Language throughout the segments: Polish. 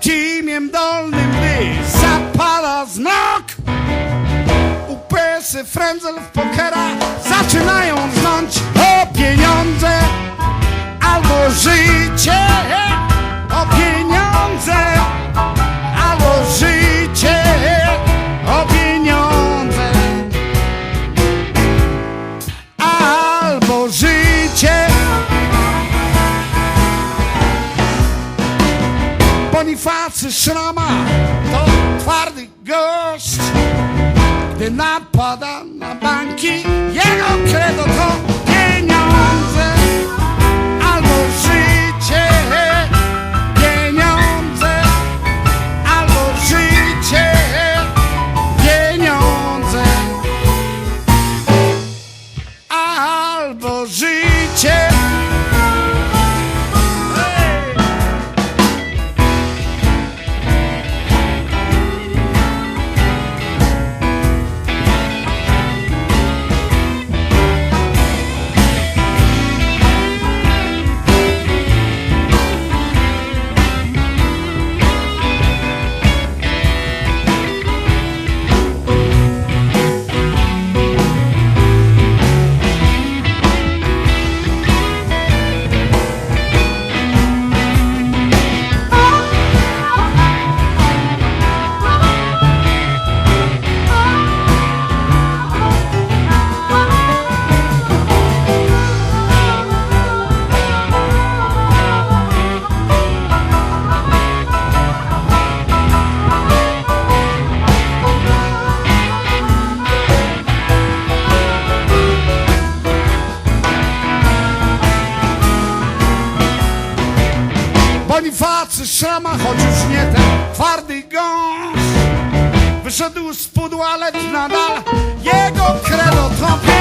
Kimiem Dolnym, gdy zapada znak. UPS-y, frędzel w pokera zaczynają Bonifacy Szrama to twardy gość. Gdy napada na banki, jego Bonifacy Szrama, choć już nie ten twardy gąs Wyszedł z pudła, lecz nadal jego kredo to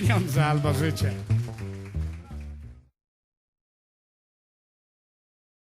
Pieniądze albo życie.